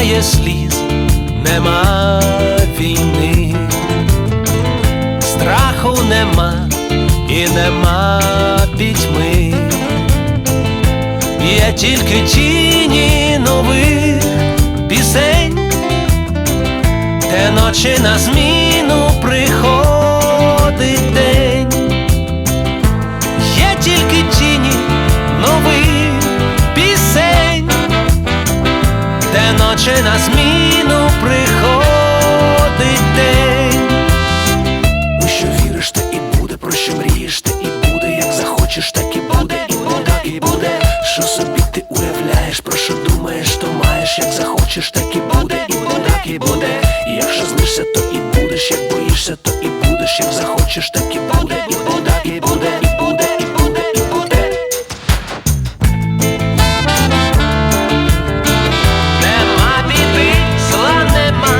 Немає сліз, нема війни, страху нема і нема пітьми, є тільки тіні нових пісень, де ночі на зміну як захочеш, так і буде, і буде, і буде. І якщо знишся, то і будеш, як боїшся, то і будеш, як захочеш, так і буде, і буде, і буде, і буде, і буде, і буде. Нема біди, зла нема.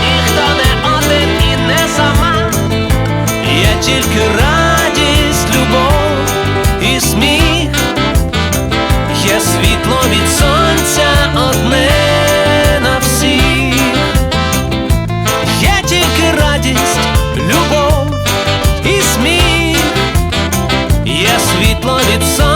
Ніхто не один і не сама. Є тільки радість радість, любов і сміх, є світло від сонця